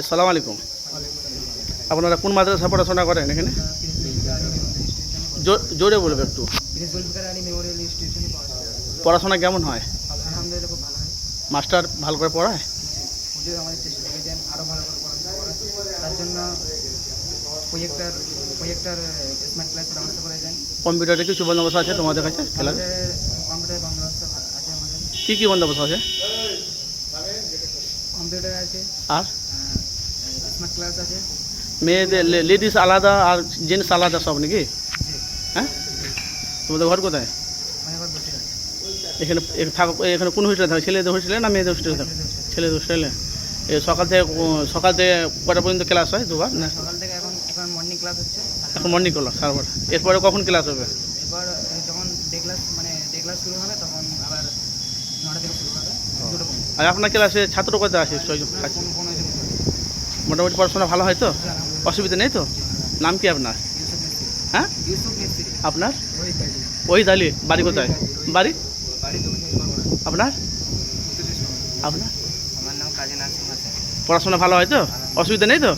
আসসালামু আলাইকুম। আপনারা কোন মাদ্রাসা পড়াশোনা করেন এখানে? জোরে বলবে একটু। পড়াশোনা কেমন হয়? মাস্টার ভালো করে পড়ায়? কম্পিউটারে কিছু বন্দোবস্ত আছে তোমাদের কাছে আমাদের কী কী বন্দোবস্ত আছে? কম্পিউটার আছে। আর? মেয়েদের লেডিস আলাদা আর জেন্টস আলাদা সব নাকি? হ্যাঁ? তোমাদের ঘর কোথায়? এখানে থাকো এখানে কোন হোস্টেলে থাকো? ছেলেদের হোস্টেলে না মেয়েদের হোস্টেলে থাকো? ছেলেদের হোস্টেলে সকাল থেকে সকাল থেকে কটা পর্যন্ত ক্লাস হয় দুবার? না? সকাল থেকে এখন এখন মর্নিং ক্লাস হচ্ছে। এখন মর্নিং ক্লাস সারবার। এরপরে কখন ক্লাস হবে? এবার যখন ডে ক্লাস মানে ডে ক্লাস শুরু হবে তখন আবার নটা থেকে শুরু হবে। আর আপনার ক্লাসে ছাত্র কত আছে? ছয়জন মোটামুটি পড়াশোনা ভালো হয় তো? অসুবিধা নেই তো? নাম কি আপনার? হ্যাঁ? আপনার? ওই দালি বাড়ি কোথায়? বাড়ি? আপনার? আপনার? পড়াশোনা ভালো হয় তো? অসুবিধা নেই তো?